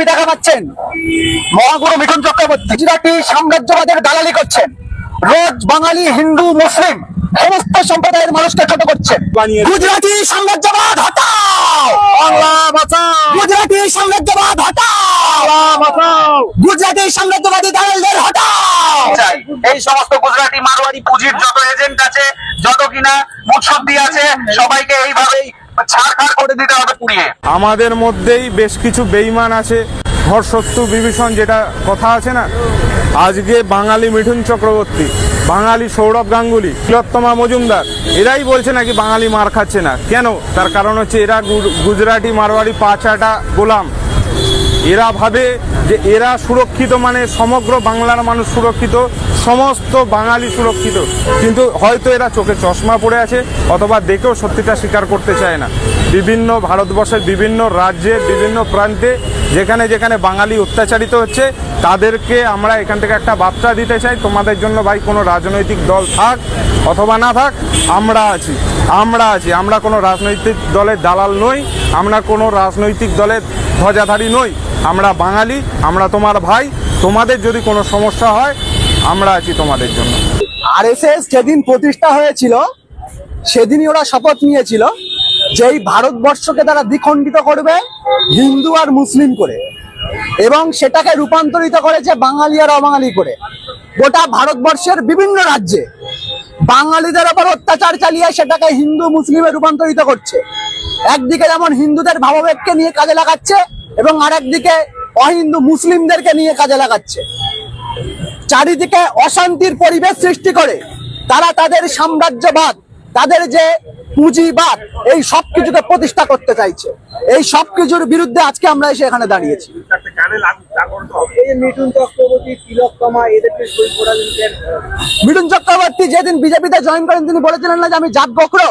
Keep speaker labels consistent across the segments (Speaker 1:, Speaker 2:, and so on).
Speaker 1: ছবি দেখা পাচ্ছেন মহাগুরু মিঠুন চক্রবর্তী গুজরাটি সাম্রাজ্যবাদের দালালি করছেন। রোজ বাঙালি হিন্দু মুসলিম সমস্ত সম্প্রদায়ের মানুষকে ছোট করছেন। গুজরাটি সাম্রাজ্যবাদ হটাও!
Speaker 2: বাংলা বাঁচাও!
Speaker 1: গুজরাটি সাম্রাজ্যবাদ হটাও!
Speaker 2: বাঁচাও!
Speaker 1: গুজরাটি সাম্রাজ্যবাদী দালালদের হটাও!
Speaker 3: এই সমস্ত গুজরাটি মারোয়ারি পুঁজির যত এজেন্ট আছে যত কিনা মুৎসদ্দি আছে সবাইকে এইভাবেই
Speaker 2: আমাদের মধ্যেই বেশ কিছু বেইমান আছে। শত্রু বিভীষণ যেটা কথা আছে না? আজকে বাঙালি মিঠুন চক্রবর্তী, বাঙালি সৌরভ গাঙ্গুলি, তিলোত্তমা মজুমদার, এরাই বলছে নাকি বাঙালি মার খাচ্ছে না? কেন? তার কারণ হচ্ছে এরা গুজরাটি মারোয়ারি পাঁচাটা গোলাম। এরা ভাবে যে এরা সুরক্ষিত মানে সমগ্র বাংলার মানুষ সুরক্ষিত, সমস্ত বাঙালি সুরক্ষিত। কিন্তু হয়তো এরা চোখে চশমা পড়ে আছে অথবা দেখেও সত্যিটা স্বীকার করতে চায় না। বিভিন্ন ভারতবর্ষের বিভিন্ন রাজ্যে, বিভিন্ন প্রান্তে যেখানে যেখানে বাঙালি অত্যাচারিত হচ্ছে, তাদেরকে আমরা এখান থেকে একটা বার্তা দিতে চাই, তোমাদের জন্য ভাই কোনো রাজনৈতিক দল থাক অথবা না থাক, আমরা আছি আমরা আছি। আমরা কোনো রাজনৈতিক দলের দালাল নই, আমরা কোনো রাজনৈতিক দলের ধ্বজাধারী নই। আমরা বাঙালি, আমরা তোমার ভাই, তোমাদের যদি কোনো সমস্যা হয়, আমরা আছি তোমাদের জন্য।
Speaker 1: আরএসএস যেদিন প্রতিষ্ঠা হয়েছিল, সেদিনই ওরা শপথ নিয়েছিল যে এই ভারতবর্ষকে তারা দ্বিখণ্ডিত করবে হিন্দু আর মুসলিম করে এবং সেটাকে রূপান্তরিত করেছে বাঙালি আর অবাঙালি করে। গোটা ভারতবর্ষের বিভিন্ন রাজ্যে বাঙালিদের ওপর অত্যাচার চালিয়ে সেটাকে হিন্দু, মুসলিমে রূপান্তরিত করছে। একদিকে যেমন হিন্দুদের ভাবাবেগকে নিয়ে কাজে লাগাচ্ছে এবং আরেকদিকে অহিন্দু মুসলিমদেরকে নিয়ে কাজে লাগাচ্ছে। চারিদিকে অশান্তির পরিবেশ সৃষ্টি করে। তারা তাদের সাম্রাজ্যবাদ তাদের যে পুঁজিবাদ এই সব কিছুকে প্রতিষ্ঠা করতে চাইছে। এই সব কিছুর বিরুদ্ধে আজকে আমরা এসে এখানে দাঁড়িয়েছি।
Speaker 4: মিঠুন চক্রবর্তী
Speaker 1: যেদিন বিজেপিতে জয়েন করেন তিনি বলেছিলেন না যে আমি জাত বকরো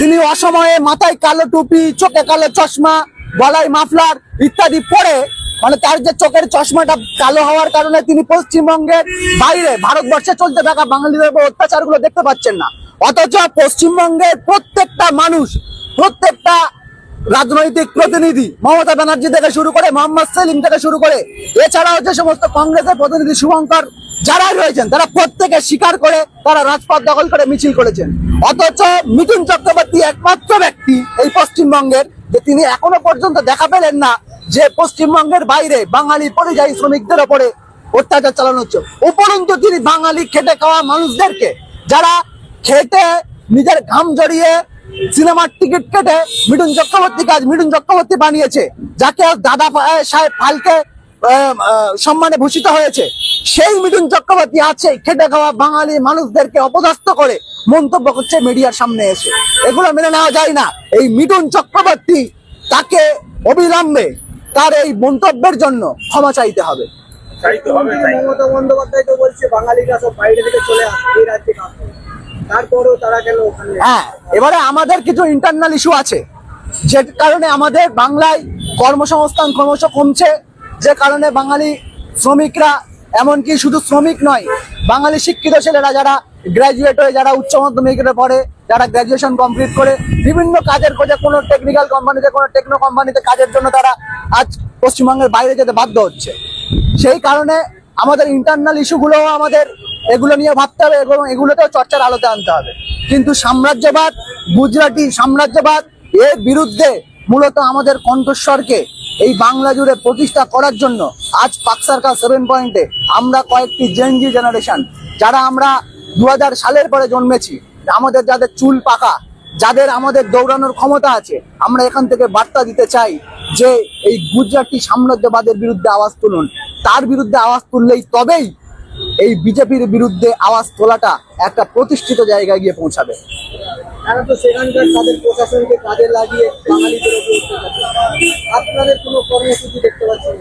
Speaker 1: তিনি অসময়ে মাথায় কালো টুপি, চোখে কালো চশমা, গলায় মাফলার ইত্যাদি পরে মানে তার যে চোখের চশমাটা কালো হওয়ার কারণে তিনি পশ্চিমবঙ্গের বাইরে ভারতবর্ষে চলতে থাকা বাঙালিদের উপর অত্যাচারগুলো দেখতে পাচ্ছেন না। অথচ পশ্চিমবঙ্গের প্রত্যেকটা মানুষ, প্রত্যেকটা রাজনৈতিক প্রতিনিধি, মমতা ব্যানার্জি থেকে শুরু করে, মোহাম্মদ সেলিম থেকে শুরু করে, এছাড়াও যে সমস্ত কংগ্রেসের প্রতিনিধি শুভঙ্কর যারাই রয়েছেন, তারা প্রত্যেকে স্বীকার করে তারা রাজপথ দখল করে মিছিল করেছেন। অথচ মিঠুন চক্রবর্তী একমাত্র ব্যক্তি এই পশ্চিমবঙ্গের, যে তিনি এখনও পর্যন্ত দেখা পেলেন না যে পশ্চিমবঙ্গের বাইরে বাঙালি পরিযায়ী শ্রমিকদের ওপরে অত্যাচার চালানো হচ্ছে। উপরন্তু তিনি বাঙালি খেটে খাওয়া মানুষদেরকে, যারা খেটে নিজের ঘাম জড়িয়ে সিনেমার টিকিট কেটে মিঠুন চক্রবর্তী কাজ মিঠুন চক্রবর্তী বানিয়েছে, যাকে দাদা সাহেব ফালকে সম্মানে ভূষিত হয়েছে। সেই মিঠুন চক্রবর্তী আছে খেটে খাওয়া বাঙালি মানুষদেরকে অপদস্থ করে মন্তব্য করছে মিডিয়ার সামনে এসে। এগুলো মেনে নেওয়া যায় না। এই মিঠুন চক্রবর্তী তাকে অবিলম্বে তার এই মন্তব্যের জন্য ক্ষমা চাইতে হবে।
Speaker 4: মমতা বন্দ্যোপাধ্যায় তো বলছে বাঙালিরা সব বাইরে থেকে চলে আসবে এই রাজ্যে তারপরেও তারা কেন
Speaker 1: হ্যাঁ এবারে আমাদের কিছু ইন্টারনাল ইস্যু আছে। যে কারণে আমাদের বাংলায় কর্মসংস্থান ক্রমশ কমছে। যে কারণে বাঙালি শ্রমিকরা এমনকি শুধু শ্রমিক নয়, বাঙালি শিক্ষিত ছেলেরা যারা গ্র্যাজুয়েট হয়ে, যারা উচ্চ মাধ্যমিকের পড়ে যারা গ্র্যাজুয়েশন কমপ্লিট করে, বিভিন্ন কাজের খোঁজে, কোনো টেকনিক্যাল কোম্পানিতে কোনো টেকনো কোম্পানিতে কাজের জন্য তারা আজ পশ্চিমবঙ্গের বাইরে যেতে বাধ্য হচ্ছে। সেই কারণে আমাদের ইন্টারনাল ইস্যুগুলোও আমাদের এগুলো নিয়ে ভাবতে হবে এবং এগুলোতেও চর্চার আলোতে আনতে হবে। কিন্তু সাম্রাজ্যবাদ, গুজরাটি সাম্রাজ্যবাদ, এর বিরুদ্ধে মূলত আমাদের কণ্ঠস্বরকে এই বাংলা জুড়ে প্রতিষ্ঠা করার জন্য আজ পাক সরকার সেভেন পয়েন্টে আমরা কয়েকটি জেনজি জেনারেশন যারা আমরা দু হাজার সালের পরে জন্মেছি, আমাদের যাদের চুল পাকা, যাদের আমাদের দৌড়ানোর ক্ষমতা আছে, আমরা এখান থেকে বার্তা দিতে চাই যে এই গুজরাটি সাম্রাজ্যবাদের বিরুদ্ধে আওয়াজ তুলুন। তার বিরুদ্ধে আওয়াজ তুললেই তবেই এই বিজেপির বিরুদ্ধে আওয়াজ তোলাটা একটা প্রতিষ্ঠিত জায়গায় গিয়ে পৌঁছাবে।
Speaker 4: তারা তো সেখানকার তাদের প্রশাসনকে কাজে লাগিয়ে বাঙালিদের। আপনাদের কোনো কর্মসূচি দেখতে পাচ্ছেন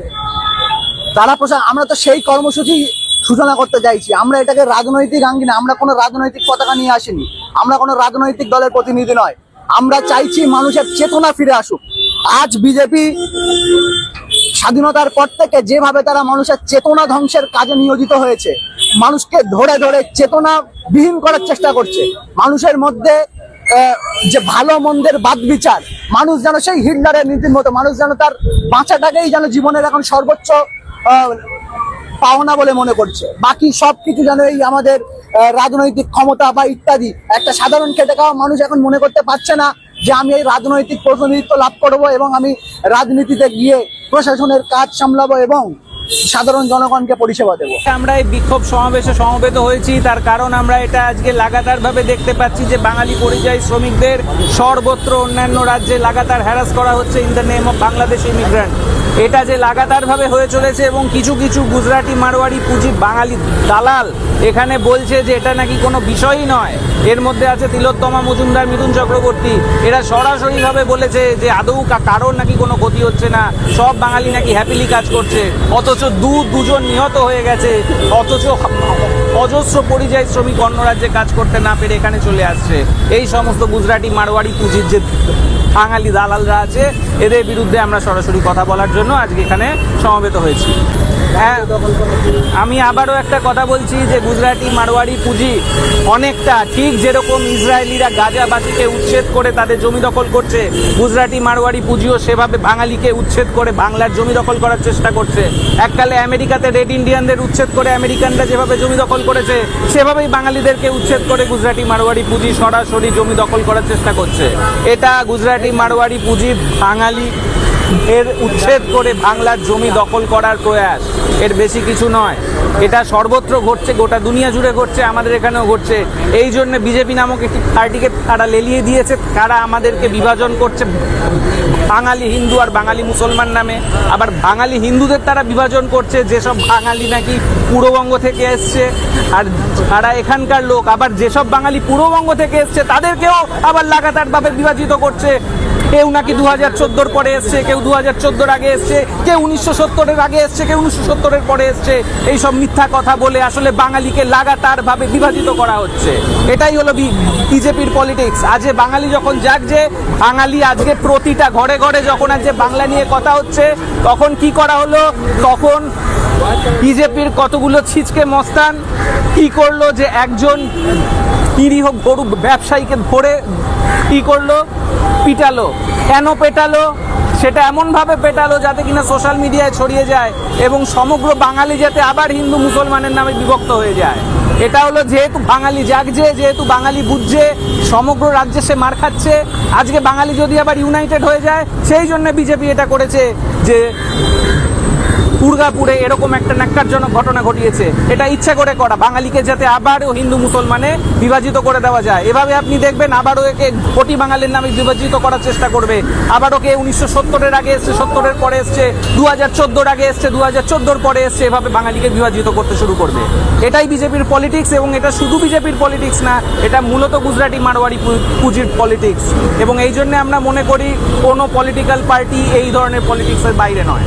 Speaker 1: তারা প্রশা আমরা তো সেই কর্মসূচি সূচনা করতে চাইছি আমরা এটাকে রাজনৈতিক আঙ্গিনা আমরা কোনো রাজনৈতিক পতাকা নিয়ে আসিনি। আমরা কোনো রাজনৈতিক দলের প্রতিনিধি নয়। আমরা চাইছি মানুষের চেতনা ফিরে আসুক। আজ বিজেপি স্বাধীনতার পর থেকে যেভাবে তারা মানুষের চেতনা ধ্বংসের কাজে নিয়োজিত হয়েছে, মানুষকে ধরে ধরে চেতনা বিহীন করার চেষ্টা করছে। মানুষের মধ্যে যে ভালো মন্দের বাদ বিচার, মানুষ যেন সেই হিটলারের নীতির মতো, মানুষ যেন তার বাঁচাটাকেই যেন জীবনের এখন সর্বোচ্চ পাওনা বলে মনে করছে। বাকি সব কিছু যেন এই আমাদের রাজনৈতিক ক্ষমতা বা ইত্যাদি একটা সাধারণ খেটে খাওয়া মানুষ এখন মনে করতে পারছে না। যে আমি এই রাজনৈতিক প্রতিনিধিত্ব লাভ করব এবং আমি রাজনীতিতে গিয়ে প্রশাসনের কাজ সামলাবো এবং সাধারণ জনগণকে পরিষেবা দেবো।
Speaker 5: আমরা এই বিক্ষোভ সমাবেশে সমবেত হয়েছি। তার কারণ আমরা এটা আজকে লাগাতারভাবে দেখতে পাচ্ছি যে বাঙালি পরিযায়ী শ্রমিকদের সর্বত্র অন্যান্য রাজ্যে লাগাতার হ্যারাস করা হচ্ছে in the name of Bangladesh immigrant এটা যে লাগাতারভাবে হয়ে চলেছে এবং কিছু কিছু গুজরাটি, মারোয়ারি, পুঁজি বাঙালি দালাল এখানে বলছে যে এটা নাকি কোনো বিষয়ই নয়। এর মধ্যে আছে তিলোত্তমা, মজুমদার মিথুন চক্রবর্তী। এরা সরাসরিভাবে বলেছে যে আদৌ কারোর নাকি কোনো ক্ষতি হচ্ছে না। সব বাঙালি নাকি হ্যাপিলি কাজ করছে। অথচ দু দুজন নিহত হয়ে গেছে। অথচ অজস্র পরিযায়ী শ্রমিক অন্য রাজ্যে কাজ করতে না পেরে এখানে চলে আসছে। এই সমস্ত গুজরাটি, মারোয়ারি, পুঁজির যে বাঙালি দালালরা আছে, এদের বিরুদ্ধে আমরা সরাসরি কথা বলার জন্য আজকে এখানে সমবেত হয়েছি। হ্যাঁ আমি আবারও একটা কথা বলছি যে গুজরাটি মারোয়ারি পুঁজি অনেকটা ঠিক যেরকম ইসরায়েলিরা গাজাবাসীকে উচ্ছেদ করে তাদের জমি দখল করছে, গুজরাটি মারোয়ারি পুঁজিও সেভাবে বাঙালিকে উচ্ছেদ করে বাংলার জমি দখল করার চেষ্টা করছে। এককালে আমেরিকাতে রেড ইন্ডিয়ানদের উচ্ছেদ করে আমেরিকানরা যেভাবে জমি দখল করেছে, সেভাবেই বাঙালিদেরকে উচ্ছেদ করে গুজরাটি মারোয়ারি পুঁজি সরাসরি জমি দখল করার চেষ্টা করছে। এটা গুজরাটি মারোয়ারি পুঁজি বাঙালি এর উচ্ছেদ করে বাংলার জমি দখল করার প্রয়াস। এর বেশি কিছু নয়। এটা সর্বত্র ঘটছে, গোটা দুনিয়া জুড়ে ঘটছে, আমাদের এখানেও ঘটছে। এই জন্য বিজেপি নামক একটি পার্টিকে তারা লেলিয়ে দিয়েছে, তারা আমাদেরকে বিভাজন করছে বাঙালি হিন্দু আর বাঙালি মুসলমান নামে। আবার বাঙালি হিন্দুদের তারা বিভাজন করছে, যেসব বাঙালি নাকি পূর্ববঙ্গ থেকে এসছে, আর তারা এখানকার লোক। আবার যেসব বাঙালি পূর্ববঙ্গ থেকে এসছে, তাদেরকেও আবার লাগাতারভাবে বিভাজিত করছে। কেউ নাকি দু হাজার চোদ্দোর পরে এসছে, কেউ দু হাজার চোদ্দোর আগে এসছে, কেউ উনিশশো সত্তরের আগে এসছে, কেউ উনিশশো সত্তরের পরে এসছে। এইসব মিথ্যা কথা বলে আসলে বাঙালিকে লাগাতার ভাবে বিভাজিত করা হচ্ছে। এটাই হলো বিজেপির পলিটিক্স আজকে বাঙালি যখন জাগছে, বাঙালি আজকে প্রতিটা ঘরে ঘরে যখন আজকে বাংলা নিয়ে কথা হচ্ছে, তখন কি করা হলো? তখন বিজেপির কতগুলো ছিচকে মস্তান, কি করল যে একজন নিরীহ গরু ব্যবসায়ীকে ধরে, কি করল? পিটালো। কেন পেটালো? সেটা এমনভাবে পেটালো যাতে কিনা সোশ্যাল মিডিয়ায় ছড়িয়ে যায় এবং সমগ্র বাঙালি যাতে আবার হিন্দু মুসলমানের নামে বিভক্ত হয়ে যায়। এটা হলো যেহেতু বাঙালি জাগছে, যেহেতু বাঙালি বুঝছে, সমগ্র রাজ্যে সে মার খাচ্ছে, আজকে বাঙালি যদি আবার ইউনাইটেড হয়ে যায়, সেই জন্য বিজেপি এটা করেছে যে দুর্গাপুরে এরকম একটা ন্যাক্কারজনক ঘটনা ঘটিয়েছে। এটা ইচ্ছা করে করা। বাঙালিকে যাতে আবারও হিন্দু মুসলমানে বিভাজিত করে দেওয়া যায়। এভাবে আপনি দেখবেন আবারও একে কোটি বাঙালির নামে বিভাজিত করার চেষ্টা করবে। আবারও কে উনিশশো সত্তরের আগে এসছে, সত্তরের পরে এসছে দু হাজার চোদ্দোর আগে এসছে দু হাজার চোদ্দোর পরে এসছে, এভাবে বাঙালিকে বিভাজিত করতে শুরু করবে। এটাই বিজেপির পলিটিক্স এবং এটা শুধু বিজেপির পলিটিক্স না, এটা মূলত গুজরাটি মারোয়ারি পুঁজির পলিটিক্স। এবং এই জন্য আমরা মনে করি কোনো পলিটিক্যাল পার্টি এই ধরনের পলিটিক্সের বাইরে নয়।